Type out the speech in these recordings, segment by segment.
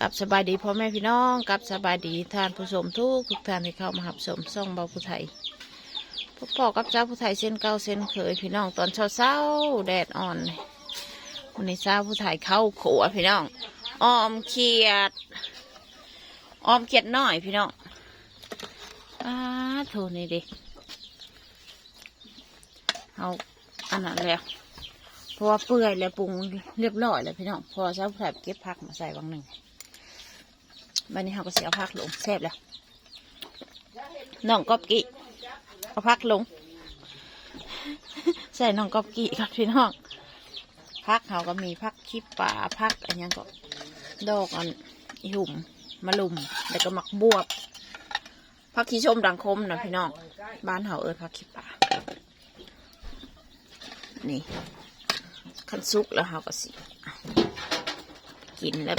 กับสบายดีพ่อแม่พี่น้องกับสบายดีท่านผู้ชมทุกทุกท่านที่เข้ามาหับชมซ่องเบาผู้ไทยพ่อพ่อกับเจ้าผู้ไทยเส้นเก่าเส้นเคยพี่น้องตอนเช้าเช้าแดดอ่อนวันนี้เช้าผู้ไทยเข้าขวพี่น้องออมเขียดออมเขียดน้อยพี่น้องอ้าโทนี่ดิเอาอันนั้นแล้วเพราะว่าเปื่อยแล้วปรุงเรียบร้อยแล้วพี่น้องพอเช้าผู้ไทยเก็บผักมาใส่วังหนึ่ง วันนี้เราก็เสียพักลงแซ่บแล้วน้องกอบกี้เอาพักลง ใส่น้องกอบกี้ครับพี่น้องพักเขาก็มีพักขี้ป่าพักอันยังก็ดอกอันหุ่มมะลุมแล้วก็มักบวบพักขี้ชมดังคมนะพี่น้องบ้านเขาเอิญพักขี้ป่านี่ขันซุกแล้วเขาก็สิกินแล้ว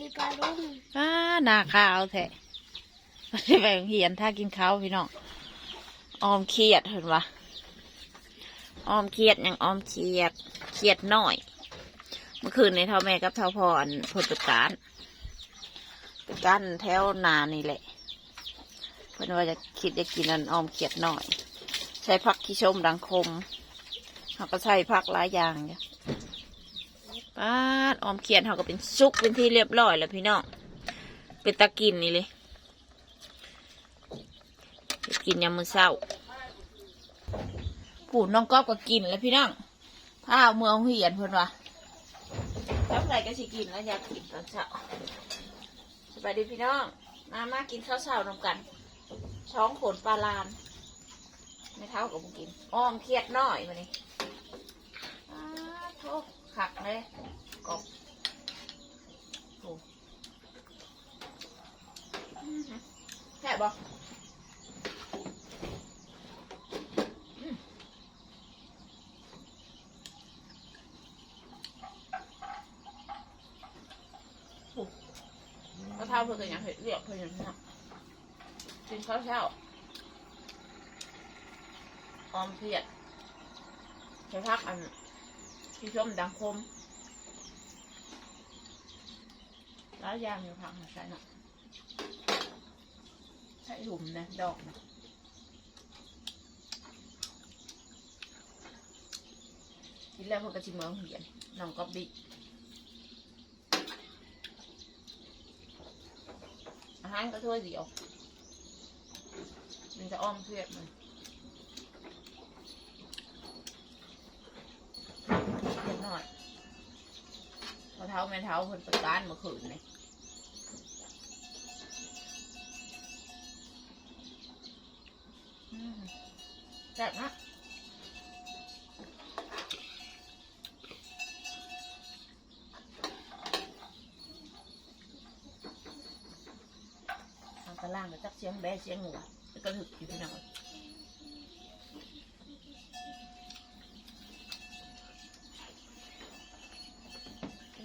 ดีกาลุงอ่าหน้าขาวแท้แบ่งเหียนถ้ากินข้าวพี่น้องออมเครียดเห็นปะออมเครียดอย่างออมเครียดเครียดหน้อย เมื่อคืนในเท่าแม่กับเท่าพ่ออันพลไปการไปการแถวนานี่แหละ เพื่อนว่าจะคิดจะกินอันออมเครียดหน้อย ใช้ผักขี้ชมดังคมเขาก็ใช้ผักหลายอย่างเนี่ย ป้าดออมเขียนเขาก็เป็นซุกเป็นที่เรียบร้อยแล้วพี่น้องเป็นตะกินนี่เลยกินยามมื้อเช้าผูน้องก๊อบก็กินแล้วพี่น้องถ้าเอามือเอาเหียนเพิ่นว่าทำไรก็สิกินแล้วอยากกินตอนเช้าสบายดีพี่น้องมามากินข้าวเช้านำกันช้องขนปลาลานไม่เท่ากับบุกินอ้อมเครียดน้อยมานี่อ้าโทษ ขักเลยกบโอ้อื้อหือแซ่บบ่อืมโอ้ก็เท่าเพื่อนอย่างเห็ดเรียบเพื่อนอย่างนี้นะกินข้าวเช้าออมเพียดใช้พักอัน ที่ชมดังคมแล้วยางอยู่พักมาใส่หน่อยใช้หุ่มนะดอกนะกินแล้วพวกกระชิมเมืองเหียนน้องก๊อบบี้อาหารก็ถ้วยเดียวมันจะอ้อมเพียดมัน เล็ก น้อยพอเท้าแม่เท้าคนประการเมื่อคืนนี่แซ่บนะทางตารางก็จักเสียงแบะเสียงหนูแล้วก็ถึกอยู่พี่น้อง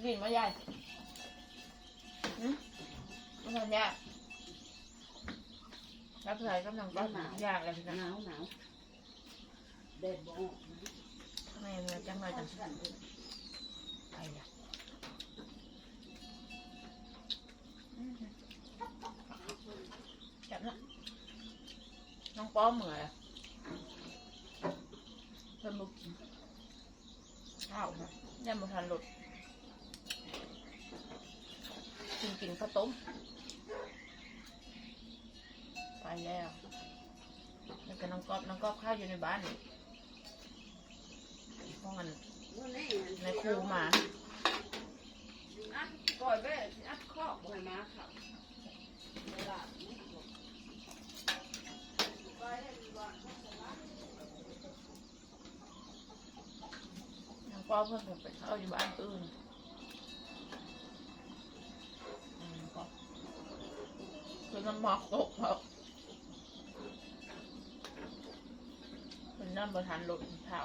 กินมายายอืมมันทำยากรับใส่กำลังก็หนายากเลยพี่หนะนาวหนาวเด็ดบ่ออกนะทำไมมันจังเลยจังไปละอืมจับนะน้องป้อมเหมือนอะเพิ่มบุกข้าวนะยังไม่ทันหลุด กินกินข้าวต้ม ไปแล้วแล้วก็น้องก๊อบน้องก๊อบข้าวอยู่ในบ้านห้องมันในครูมาก่อยแม่อัดครอบบ่ให้มาครับเวลาน้องก๊อบเพิ่งไปเข้าอยู่บ้านอื่นอืมก็คือ น้ำหมอกตกเขาเป็นน้ำประทานหลุดเท้า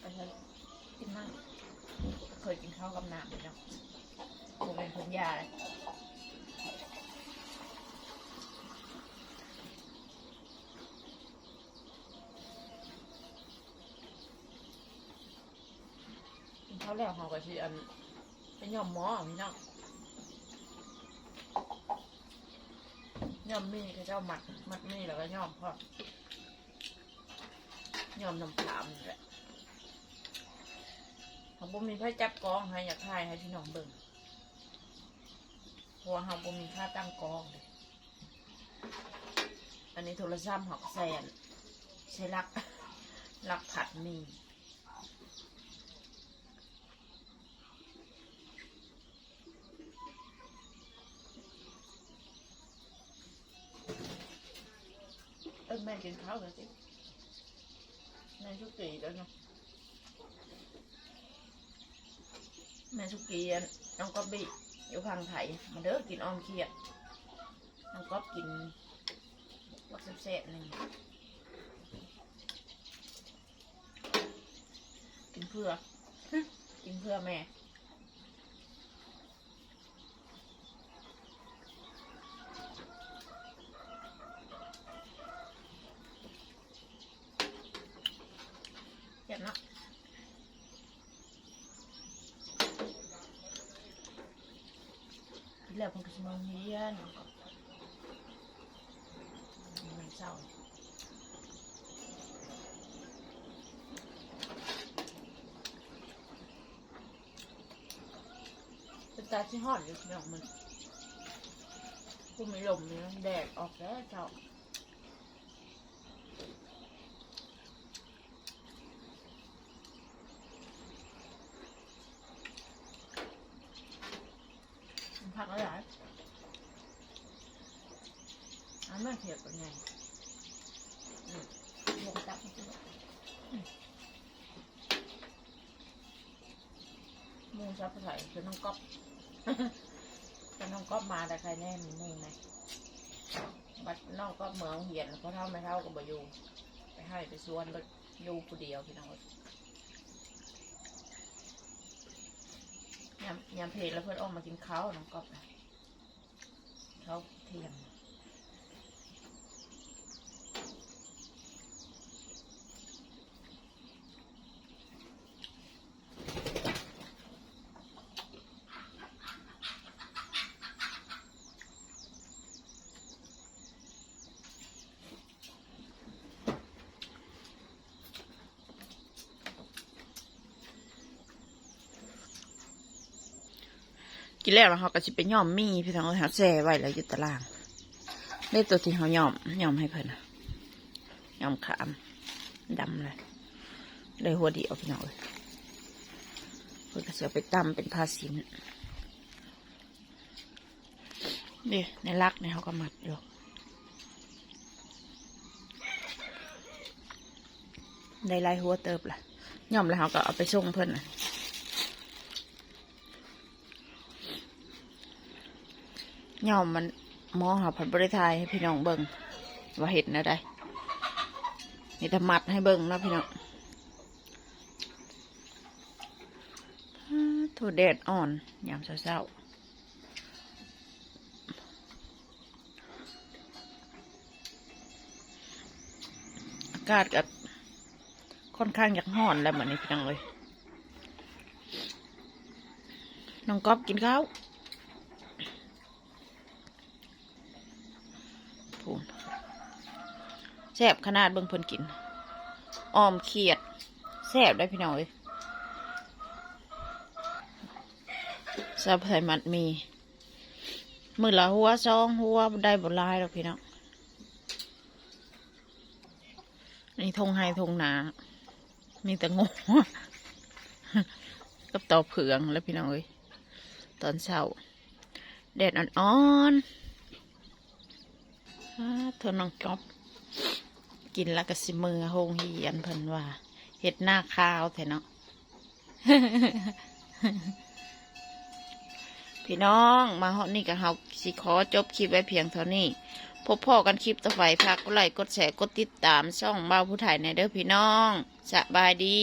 ไปเถอะกินมากเคยกินข้าวกับน้ำเลยเนาะผมเป็นคนยาเลยกินข้าวแล้วเขาก็สิอันเป็นยอมหมอพี่น้องยอมมีก็เจ้ามัดมัดมีแล้วก็ยอมพ่อ ยอมน้ำขามนี่แหละเขาบ่มีไพ่จับกองให้อยากถ่ายให้พี่น้องเบิ่งเพราะว่าเขาบ่มีค่าตั้งกองเลยอันนี้โทรศัพท์หอกแสนใช้ลักลักผัดหมีเอ้ยแม่กินข้าวกันสิ แม่ชุกตีแล้วเนาะแม่ชุกีอันน้องก๊อบบี้อยู่พังไทยมาเด้อกินออมเขียดน้องก๊อบกินวักแซ่บๆหนึ่งกินเพื่อกินเพื่อแม่เจ็บเนาะ ที่แล้วมันก็จะมาเฮียนมันเศร้าเป็นตาที่หอดอยู่พี่นองมันกูไม่ลมเลยนะแดดออกแล้วเจ้ามันพักแล้วหลายอันนั้นเทียบกันไงอืมลงจับมันสิลูกอืมมู ซับใส่คือน้องก๊อปแต่น้องก๊อปมาแต่ใครแน่มีมูไหมบัดนองก๊อปเมืองเหียนเพราเท่าไม่เท่ากับบอยู่ไปให้ไปสวนก็อยู่ผู้เดียวพี่น้องยามยามเพลแล้วเพื่อนออกมากินข้าวน้องก๊อปน่ะข้าเที่ยง กินแล้วแล้วเขาก็สิไปย่อมมีพี่น้องเขาแซ่ไว้แล้วอยู่ตารางได้ตัวที่เขาย่อมย่อมให้เพิ่นนะย่อมขามดำเลยได้หัวดียวพี่น้องเลยเพิ่นก็จะเอไปตำเป็นผ้าสินนี่ในรักเนี่ยเขาก็มัดอยู่ได้ลายหัวเติบละย่อมแล้วเขาก็เอาไปส่งเพิ่นน่ะ ย่อมมันหมอหาผัดบริทายให้พี่น้องเบิ่งว่าเห็ดนะได้นี่ทมัดให้เบิ่งนะพี่น้องถั่วแดดอ่อนยามเช้าๆอากาศกับค่อนข้างอยากห่อนแล้วเหมือนนี้พี่น้องเลย น้องก๊อบกินข้าว พูน แซ่บขนาดเบิ่งเพิ่นกินออมเขียดแซ่บได้พี่น้องเอ้ยแซ่บใส่มัดมี มือละหัวซองหัวได้บลายหรอกพี่น้องนี่ทงไฮทงหนา มีแต่งูกับต่อเผืองแล้วพี่น้องเอ้ยตอนเช้าแดดอ่อนๆอ่าเธอน้องก๊อบ กินแล้วก็สิมือโฮงเฮียนเพิ่นว่าเห็ดหน้าข้าวแท่เนาะพี่น้องมาฮอดนี่กับเฮาสิขอจบคลิปไว้เพียงเท่านี้ พบพ่อกันคลิปต่อไปฝากกดไลค์กดแชร์กดติดตามช่องบ้าผู้ถ่ายในเด้อพี่น้องสบายดี